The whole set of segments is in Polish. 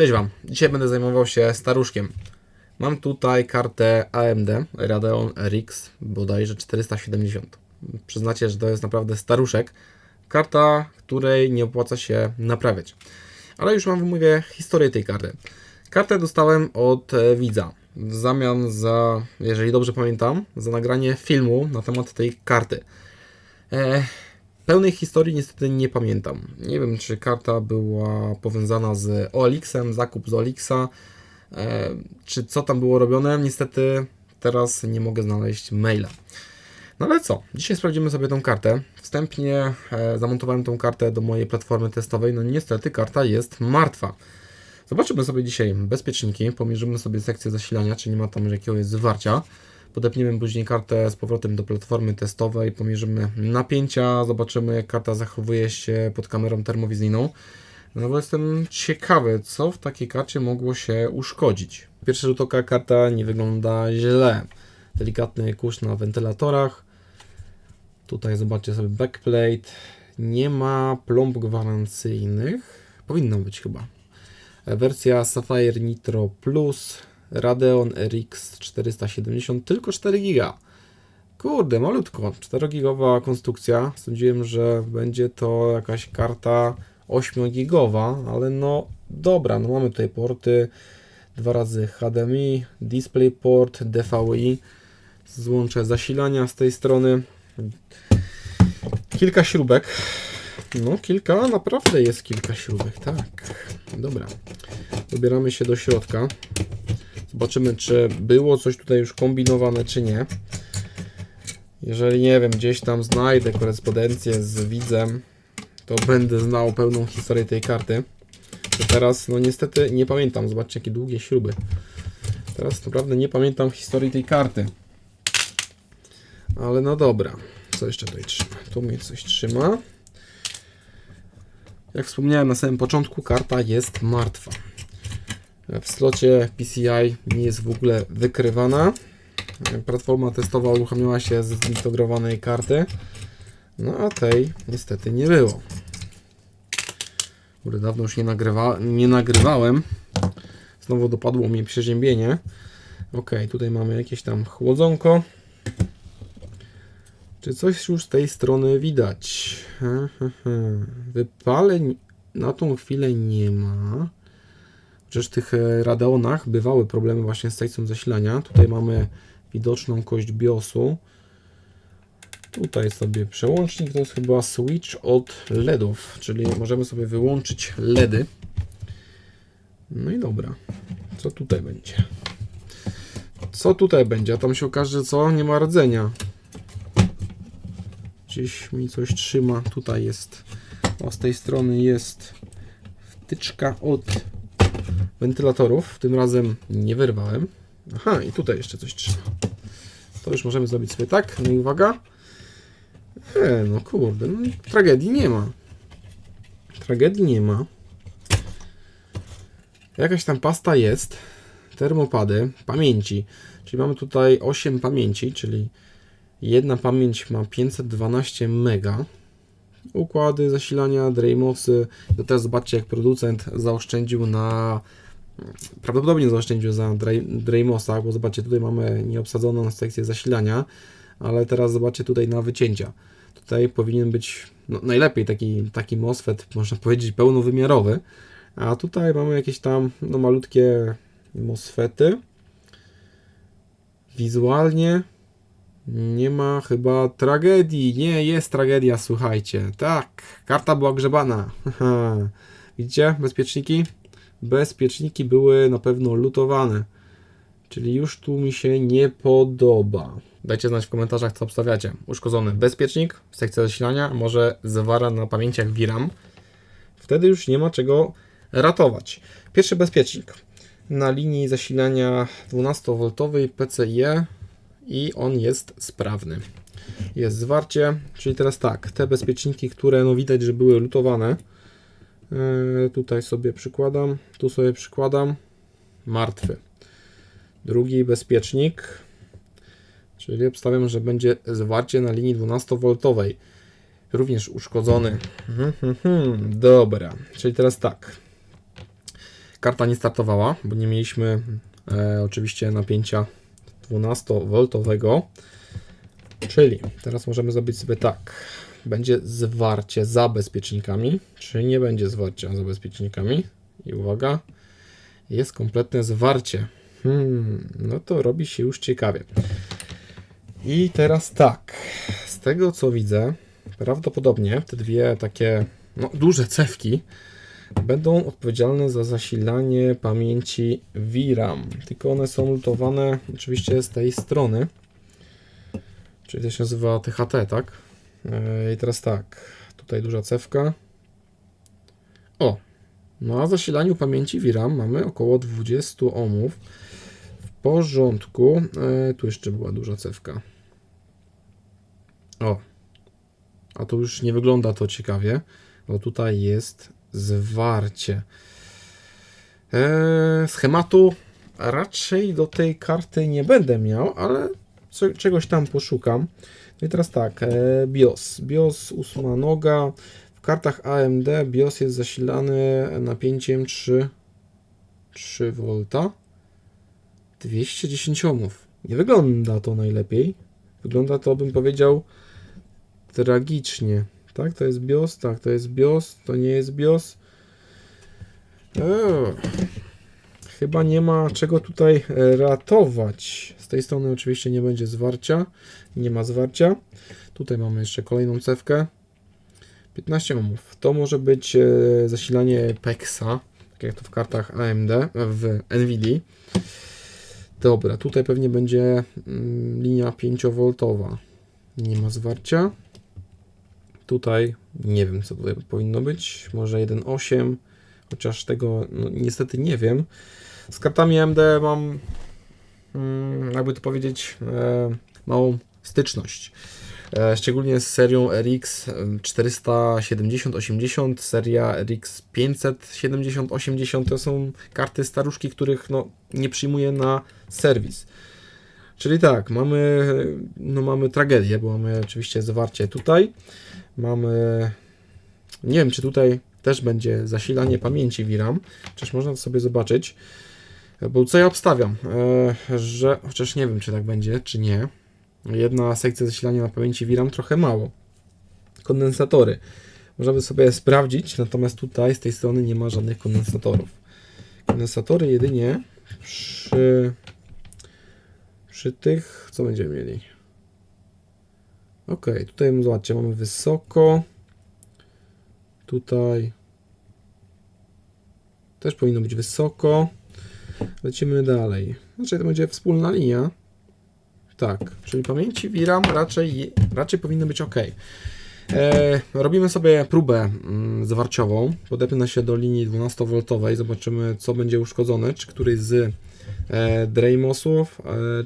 Cześć Wam. Dzisiaj będę zajmował się staruszkiem. Mam tutaj kartę AMD Radeon RX bodajże 470. Przyznacie, że to jest naprawdę staruszek. Karta, której nie opłaca się naprawiać. Ale już Wam mówię historię tej karty. Kartę dostałem od e, widza w zamian za, jeżeli dobrze pamiętam, za nagranie filmu na temat tej karty. E, Pełnej historii niestety nie pamiętam. Nie wiem, czy karta była powiązana z OLX-em, zakup z OLX-a, e, czy co tam było robione. Niestety teraz nie mogę znaleźć maila. No ale co? Dzisiaj sprawdzimy sobie tą kartę. Wstępnie e, zamontowałem tą kartę do mojej platformy testowej. No niestety karta jest martwa. Zobaczymy sobie dzisiaj bezpieczniki, pomierzymy sobie sekcję zasilania, czy nie ma tam jakiegoś zwarcia. Podepniemy później kartę z powrotem do platformy testowej, pomierzymy napięcia, zobaczymy jak karta zachowuje się pod kamerą termowizyjną. No bo jestem ciekawy, co w takiej karcie mogło się uszkodzić. Pierwszy rzut oka karta nie wygląda źle. Delikatny kurz na wentylatorach. Tutaj zobaczcie sobie backplate. Nie ma plomb gwarancyjnych. Powinno być chyba. Wersja Sapphire Nitro Plus Radeon RX 470, tylko 4 GB. Kurde, malutko, 4 gigowa konstrukcja. Sądziłem, że będzie to jakaś karta 8 gigowa, ale no dobra, no mamy tutaj porty, dwa razy HDMI, DisplayPort, DVI, złącze zasilania z tej strony, kilka śrubek, no kilka, naprawdę jest kilka śrubek, tak, dobra, dobieramy się do środka, zobaczymy czy było coś tutaj już kombinowane czy nie, jeżeli nie wiem, gdzieś tam znajdę korespondencję z widzem, to będę znał pełną historię tej karty. To teraz, no niestety nie pamiętam. Zobaczcie, jakie długie śruby. Teraz naprawdę nie pamiętam historii tej karty. Ale no dobra. Co jeszcze tutaj trzyma? Tu mnie coś trzyma. Jak wspomniałem na samym początku, karta jest martwa. W slocie PCI nie jest w ogóle wykrywana. Platforma testowa uruchomiła się z zintegrowanej karty. No a tej niestety nie było. Kurde, dawno już nie, nagrywa, nie nagrywałem. Znowu dopadło mi przeziębienie. Ok, tutaj mamy jakieś tam chłodzonko. Czy coś już z tej strony widać? He, he, he. Wypaleń na tą chwilę nie ma. Chociaż w tych e, Radeonach bywały problemy właśnie z sekcją zasilania. Tutaj mamy widoczną kość BIOSu. Tutaj sobie przełącznik, to jest chyba switch od LEDów, czyli możemy sobie wyłączyć LEDy. No i dobra, co tutaj będzie? Co tutaj będzie? A tam się okaże, co? Nie ma rdzenia. Gdzieś mi coś trzyma. Tutaj jest, o z tej strony jest wtyczka od wentylatorów. Tym razem nie wyrwałem. Aha, i tutaj jeszcze coś trzyma. To już możemy zrobić sobie tak. No i uwaga. E, no kurde, no, tragedii nie ma. Tragedii nie ma. Jakaś tam pasta jest. Termopady, pamięci. Czyli mamy tutaj 8 pamięci, czyli jedna pamięć ma 512 mega. Układy zasilania, Dreamosy. To teraz zobaczcie, jak producent zaoszczędził na. Prawdopodobnie zaoszczędził za Dreamosach, bo zobaczcie, tutaj mamy nieobsadzoną sekcję zasilania, ale teraz zobaczcie tutaj na wycięcia. Tutaj powinien być no, najlepiej taki, taki MOSFET, można powiedzieć, pełnowymiarowy. A tutaj mamy jakieś tam no, malutkie MOSFETy. Wizualnie nie ma chyba tragedii. Nie, jest tragedia, słuchajcie. Tak, karta była grzebana. Widzicie, bezpieczniki? Bezpieczniki były na pewno lutowane. Czyli już tu mi się nie podoba. Dajcie znać w komentarzach, co obstawiacie. Uszkodzony bezpiecznik, sekcja zasilania, może zwara na pamięciach VRAM. Wtedy już nie ma czego ratować. Pierwszy bezpiecznik na linii zasilania 12V PCIe i on jest sprawny. Jest zwarcie, czyli teraz tak, te bezpieczniki, które no widać, że były lutowane, yy, tutaj sobie przykładam, tu sobie przykładam, martwy. Drugi bezpiecznik, czyli obstawiam, że będzie zwarcie na linii 12V. Również uszkodzony. Mhm, mhm, dobra, czyli teraz tak. karta nie startowała, bo nie mieliśmy e, oczywiście napięcia 12V. Czyli teraz możemy zrobić sobie tak. Będzie zwarcie za bezpiecznikami, czy nie będzie zwarcia za bezpiecznikami. I uwaga, jest kompletne zwarcie. Hmm, no to robi się już ciekawie. I teraz tak, z tego co widzę, prawdopodobnie te dwie takie no, duże cewki będą odpowiedzialne za zasilanie pamięci VRAM. Tylko one są lutowane oczywiście z tej strony. Czyli to się nazywa THT, tak? Yy, I teraz tak, tutaj duża cewka. O, na zasilaniu pamięci VRAM mamy około 20 ohmów. W porządku. Yy, tu jeszcze była duża cewka. O, a tu już nie wygląda to ciekawie, bo tutaj jest zwarcie. Eee, schematu raczej do tej karty nie będę miał, ale co, czegoś tam poszukam. No i teraz tak, e, BIOS. BIOS ósma noga. W kartach AMD BIOS jest zasilany napięciem 3, 3 V. 210 ohmów. Nie wygląda to najlepiej. Wygląda to, bym powiedział, tragicznie. Tak, to jest BIOS, tak, to jest BIOS, to nie jest BIOS. Eee, chyba nie ma czego tutaj e, ratować. Z tej strony oczywiście nie będzie zwarcia, nie ma zwarcia. Tutaj mamy jeszcze kolejną cewkę. 15 ohmów. To może być e, zasilanie PEXA, tak jak to w kartach AMD, w NVIDIA. Dobra, tutaj pewnie będzie mm, linia 5V. Nie ma zwarcia. Tutaj nie wiem, co tutaj powinno być. Może 1.8, chociaż tego no, niestety nie wiem. Z kartami AMD mam, mm, jakby to powiedzieć, e, małą styczność. E, szczególnie z serią RX 470-80, seria RX 570-80 to są karty staruszki, których no, nie przyjmuję na serwis. Czyli tak, mamy, no mamy tragedię, bo mamy oczywiście zawarcie tutaj. Mamy, nie wiem czy tutaj też będzie zasilanie pamięci VRAM, chociaż można to sobie zobaczyć. Bo co ja obstawiam, e, że chociaż nie wiem czy tak będzie, czy nie. Jedna sekcja zasilania na pamięci VRAM trochę mało. Kondensatory. Można by sobie sprawdzić, natomiast tutaj z tej strony nie ma żadnych kondensatorów. Kondensatory jedynie przy, przy tych, co będziemy mieli. Ok, tutaj zobaczcie, mamy wysoko. Tutaj też powinno być wysoko. Lecimy dalej. Znaczy to będzie wspólna linia. Tak, czyli pamięci VRAM raczej, raczej powinno być ok. E, robimy sobie próbę mm, zawarciową. Podepnę się do linii 12V. Zobaczymy, co będzie uszkodzone. Czy któryś z e, e,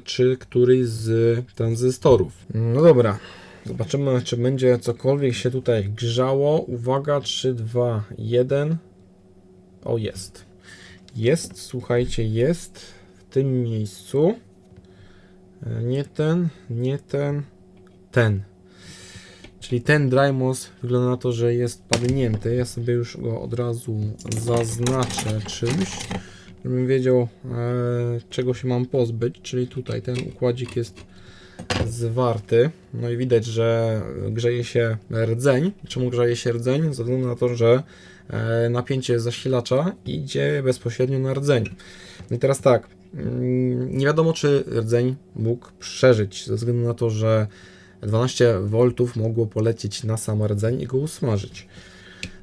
czy któryś z tranzystorów. No dobra, Zobaczymy, czy będzie cokolwiek się tutaj grzało. Uwaga, 3, 2, 1. O, jest. Jest, słuchajcie, jest w tym miejscu. E, nie ten, nie ten, ten. Czyli ten Drymos wygląda na to, że jest padnięty. Ja sobie już go od razu zaznaczę czymś, żebym wiedział, e, czego się mam pozbyć. Czyli tutaj ten układzik jest zwarty. No i widać, że grzeje się rdzeń. Czemu grzeje się rdzeń? Ze względu na to, że e, napięcie zasilacza idzie bezpośrednio na rdzeń. No i teraz tak, mm, nie wiadomo czy rdzeń mógł przeżyć, ze względu na to, że 12 V mogło polecieć na sam rdzeń i go usmażyć.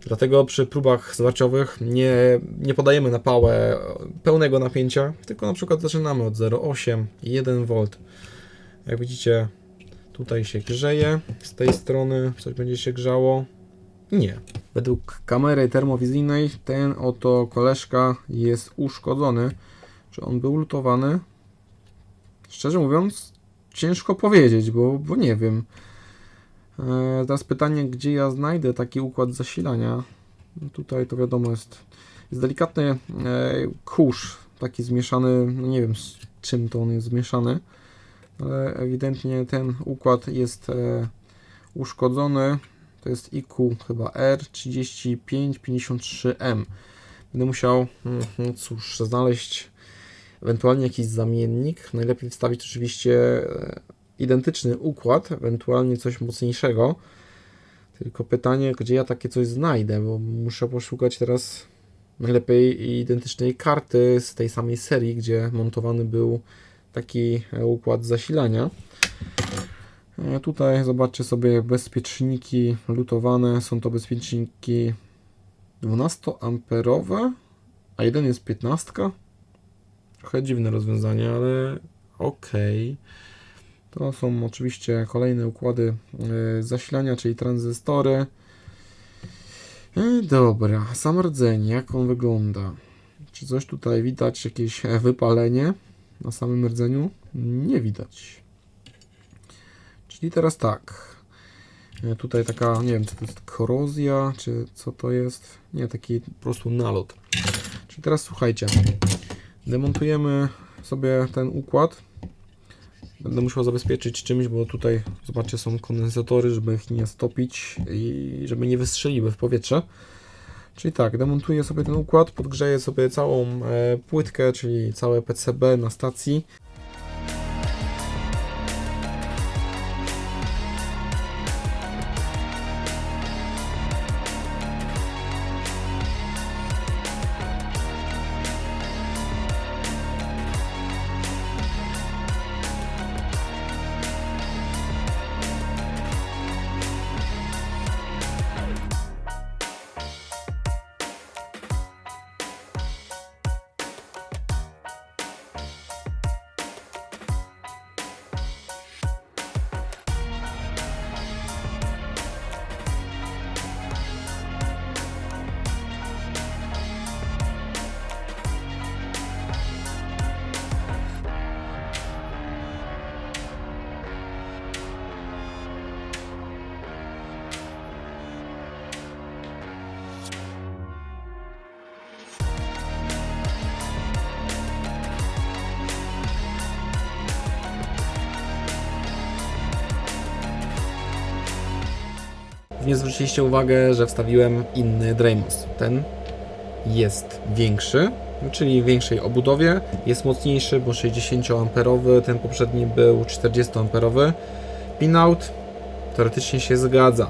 Dlatego przy próbach zwarciowych nie, nie podajemy na pałę pełnego napięcia, tylko na przykład zaczynamy od 0,8 1 V. Jak widzicie, tutaj się grzeje. Z tej strony coś będzie się grzało. Nie. Według kamery termowizyjnej ten oto koleżka jest uszkodzony. Czy on był lutowany? Szczerze mówiąc, ciężko powiedzieć, bo, bo nie wiem. E, teraz pytanie, gdzie ja znajdę taki układ zasilania. No tutaj to wiadomo jest, jest delikatny e, kurz, taki zmieszany, no nie wiem z czym to on jest zmieszany ale ewidentnie ten układ jest e, uszkodzony. To jest IQ chyba R3553M. Będę musiał, no cóż, znaleźć ewentualnie jakiś zamiennik. Najlepiej wstawić oczywiście e, identyczny układ, ewentualnie coś mocniejszego. Tylko pytanie, gdzie ja takie coś znajdę, bo muszę poszukać teraz najlepiej identycznej karty z tej samej serii, gdzie montowany był taki e, układ zasilania. E, Tutaj zobaczcie sobie bezpieczniki lutowane. Są to bezpieczniki 12-amperowe, a jeden jest 15. Trochę dziwne rozwiązanie, ale okej. To są oczywiście kolejne układy e, zasilania, czyli tranzystory. Dobra, sam rdzeń, jak on wygląda? Czy coś tutaj widać, jakieś wypalenie na samym rdzeniu? Nie widać. Czyli teraz tak. E, Tutaj taka, nie wiem, co to jest korozja, czy co to jest? Nie, taki po prostu nalot. Czyli teraz słuchajcie. Demontujemy sobie ten układ. Będę musiał zabezpieczyć czymś, bo tutaj, zobaczcie, są kondensatory, żeby ich nie stopić i żeby nie wystrzeliły w powietrze. Czyli tak, demontuję sobie ten układ, podgrzeję sobie całą e, płytkę, czyli całe PCB na stacji. Nie zwróciliście uwagę, że wstawiłem inny Dreymus. Ten jest większy, czyli większej obudowie, jest mocniejszy, bo 60-amperowy, ten poprzedni był 40-amperowy. Pinout teoretycznie się zgadza.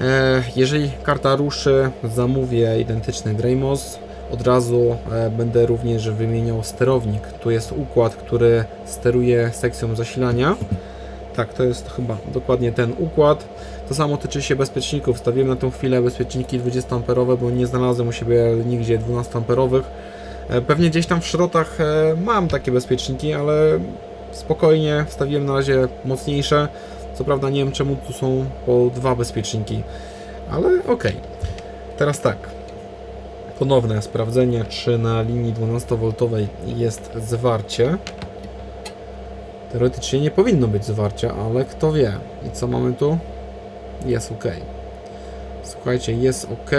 E, Jeżeli karta ruszy, zamówię identyczny Dreymos. Od razu e, będę również wymieniał sterownik. Tu jest układ, który steruje sekcją zasilania. Tak, to jest chyba dokładnie ten układ. To samo tyczy się bezpieczników. Stawiłem na tą chwilę bezpieczniki 20-amperowe, bo nie znalazłem u siebie nigdzie 12-amperowych. E, Pewnie gdzieś tam w szrotach e, mam takie bezpieczniki, ale spokojnie wstawiłem na razie mocniejsze. Co prawda nie wiem czemu tu są po dwa bezpieczniki, ale okej. Teraz tak. Ponowne sprawdzenie, czy na linii 12V jest zwarcie. Teoretycznie nie powinno być zwarcia, ale kto wie. I co mamy tu? Jest ok. Słuchajcie, jest ok,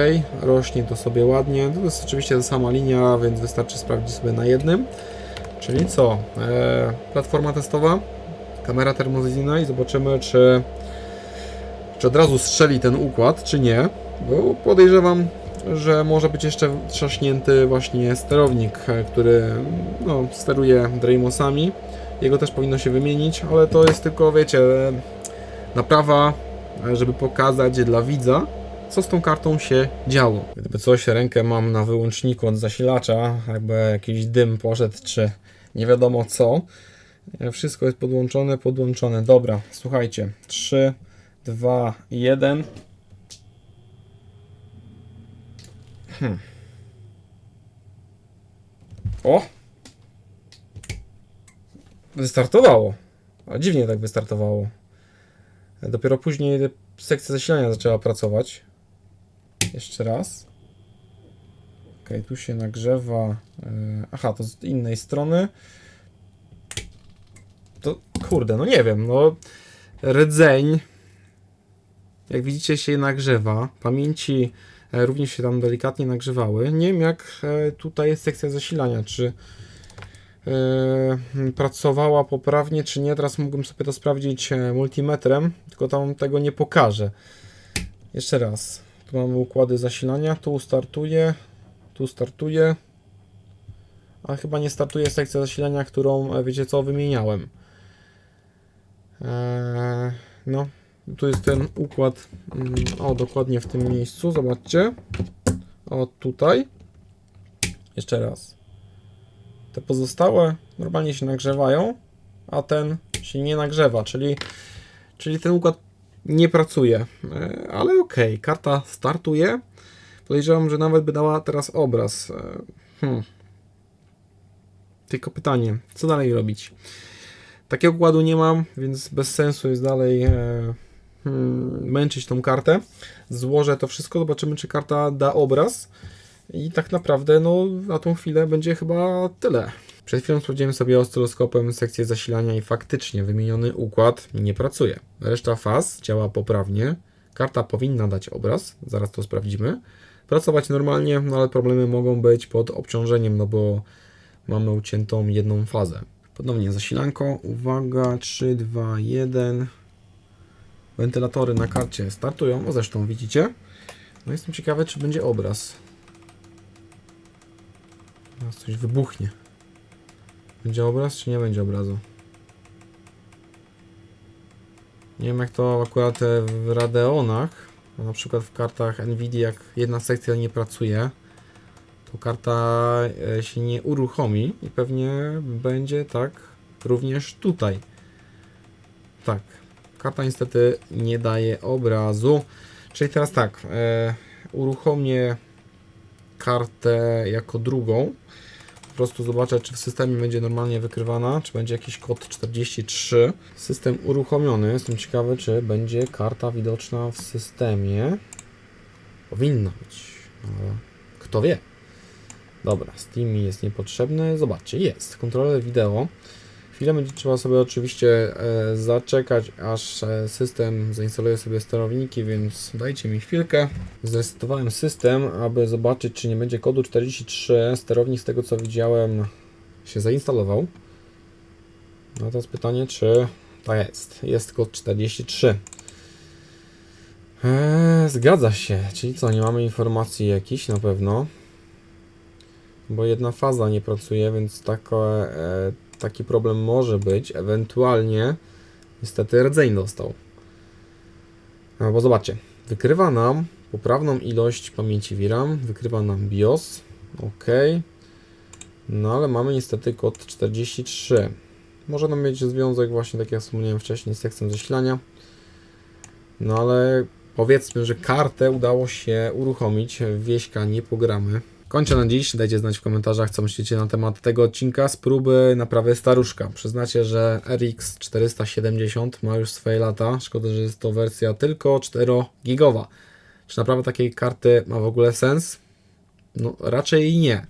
rośnie to sobie ładnie. To jest oczywiście ta sama linia, więc wystarczy sprawdzić sobie na jednym. Czyli co? Eee, platforma testowa, kamera termowizyjna i zobaczymy, czy, czy od razu strzeli ten układ, czy nie. Bo podejrzewam, że może być jeszcze trzaśnięty właśnie sterownik, e, który no, steruje Dreymosami. Jego też powinno się wymienić, ale to jest tylko, wiecie, naprawa, żeby pokazać dla widza, co z tą kartą się działo. Gdyby coś, rękę mam na wyłączniku od zasilacza, jakby jakiś dym poszedł, czy nie wiadomo co. Wszystko jest podłączone, podłączone. Dobra, słuchajcie. 3, 2, 1. Hmm. O! Wystartowało. A dziwnie tak wystartowało. Dopiero później sekcja zasilania zaczęła pracować. Jeszcze raz. Ok, tu się nagrzewa. e, Aha, to z innej strony. To kurde, no nie wiem, no rdzeń jak widzicie się nagrzewa. Pamięci e, również się tam delikatnie nagrzewały. Nie wiem jak e, tutaj jest sekcja zasilania, czy Yy, pracowała poprawnie, czy nie. Teraz mógłbym sobie to sprawdzić e, multimetrem, tylko tam tego nie pokażę. Jeszcze raz. Tu mamy układy zasilania, tu startuje. tu startuje. A chyba nie startuje sekcja zasilania, którą, e, wiecie co, wymieniałem. Eee, no, tu jest ten układ, mm, o, dokładnie w tym miejscu, zobaczcie. O, tutaj. Jeszcze raz. Te pozostałe normalnie się nagrzewają, a ten się nie nagrzewa, czyli, czyli ten układ nie pracuje. E, Ale okej, karta startuje. Podejrzewam, że nawet by dała teraz obraz. E, Hmm. Tylko pytanie, co dalej robić? Takiego układu nie mam, więc bez sensu jest dalej e, hmm, męczyć tą kartę. Złożę to wszystko, zobaczymy, czy karta da obraz. I tak naprawdę, no, na tą chwilę będzie chyba tyle. Przed chwilą sprawdziłem sobie oscyloskopem sekcję zasilania i faktycznie wymieniony układ nie pracuje. Reszta faz działa poprawnie. Karta powinna dać obraz, zaraz to sprawdzimy. Pracować normalnie, no ale problemy mogą być pod obciążeniem, no bo mamy uciętą jedną fazę. Ponownie zasilanko, uwaga, 3, 2, 1. Wentylatory na karcie startują, o zresztą widzicie. No jestem ciekawy, czy będzie obraz. Teraz coś wybuchnie. Będzie obraz, czy nie będzie obrazu? Nie wiem, jak to akurat e, w Radeonach, na przykład w kartach Nvidia, jak jedna sekcja nie pracuje, to karta e, się nie uruchomi i pewnie będzie tak również tutaj. Tak, karta niestety nie daje obrazu. Czyli teraz tak, e, uruchomię kartę jako drugą. Po prostu zobaczę, czy w systemie będzie normalnie wykrywana, czy będzie jakiś kod 43. System uruchomiony. Jestem ciekawy, czy będzie karta widoczna w systemie. Powinna być, ale kto wie. Dobra, Steam jest niepotrzebny. Zobaczcie, jest. Kontroler wideo. Chwilę będzie trzeba sobie oczywiście e, zaczekać, aż e, system zainstaluje sobie sterowniki, więc dajcie mi chwilkę. Zresetowałem system, aby zobaczyć, czy nie będzie kodu 43. Sterownik z tego co widziałem się zainstalował. No teraz pytanie, czy tak jest. Jest kod 43. Eee, zgadza się, czyli co, nie mamy informacji jakichś na pewno. Bo jedna faza nie pracuje, więc taka, e, taki problem może być. Ewentualnie niestety rdzeń dostał. No bo zobaczcie, wykrywa nam poprawną ilość pamięci VRAM, wykrywa nam BIOS, ok. No ale mamy niestety kod 43. Może nam mieć związek właśnie, tak jak wspomniałem wcześniej, z sekcją zasilania. No ale powiedzmy, że kartę udało się uruchomić, wieśka nie pogramy. Kończę na dziś. Dajcie znać w komentarzach, co myślicie na temat tego odcinka z próby naprawy staruszka. Przyznacie, że RX 470 ma już swoje lata. Szkoda, że jest to wersja tylko 4 gigowa. Czy naprawa takiej karty ma w ogóle sens? No, raczej nie.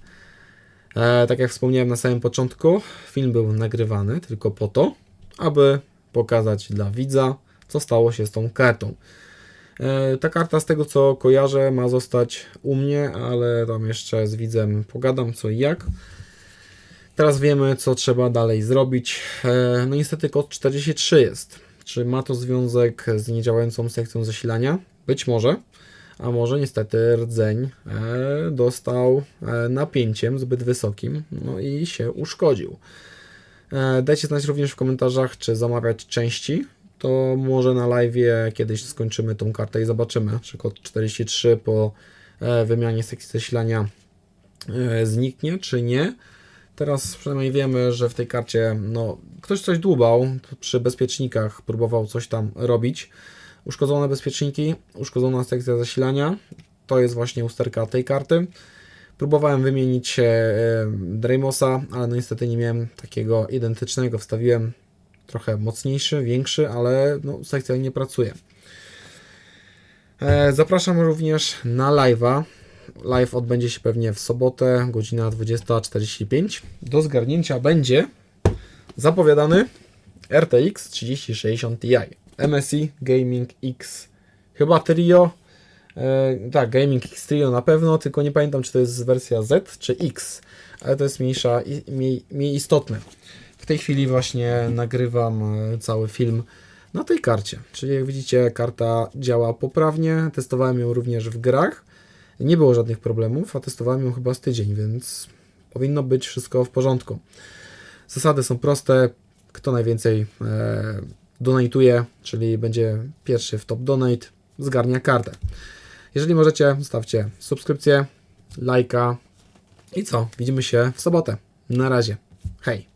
E, tak jak wspomniałem na samym początku, film był nagrywany tylko po to, aby pokazać dla widza, co stało się z tą kartą. E, Ta karta z tego co kojarzę ma zostać u mnie, ale tam jeszcze z widzem pogadam co i jak. Teraz wiemy co trzeba dalej zrobić. E, No niestety kod 43 jest. Czy ma to związek z niedziałającą sekcją zasilania? Być może. A może niestety rdzeń e, dostał napięciem zbyt wysokim no i się uszkodził. Dajcie znać również w komentarzach, czy zamawiać części to może na live kiedyś skończymy tą kartę i zobaczymy, czy kod 43 po e, wymianie sekcji zasilania e, zniknie, czy nie. Teraz przynajmniej wiemy, że w tej karcie no, ktoś coś dłubał, przy bezpiecznikach próbował coś tam robić. Uszkodzone bezpieczniki, uszkodzona sekcja zasilania, to jest właśnie usterka tej karty. Próbowałem wymienić e, Dreymosa, ale no niestety nie miałem takiego identycznego. Wstawiłem trochę mocniejszy, większy, ale no, sekcja nie pracuje. E, Zapraszam również na live'a. Live odbędzie się pewnie w sobotę, godzina 20.45. Do zgarnięcia będzie zapowiadany RTX 3060 Ti. MSI Gaming X. Chyba Trio. E, tak, Gaming X Trio na pewno, tylko nie pamiętam, czy to jest wersja Z czy X, ale to jest mniejsza, mniej, mniej istotne. Tej chwili właśnie nagrywam e, cały film na tej karcie. Czyli jak widzicie, karta działa poprawnie. Testowałem ją również w grach. Nie było żadnych problemów, a testowałem ją chyba z tydzień, więc powinno być wszystko w porządku. Zasady są proste. Kto najwięcej e, donatuje, czyli będzie pierwszy w top donate, zgarnia kartę. Jeżeli możecie, zostawcie subskrypcję, lajka i co? Widzimy się w sobotę. Na razie. Hej!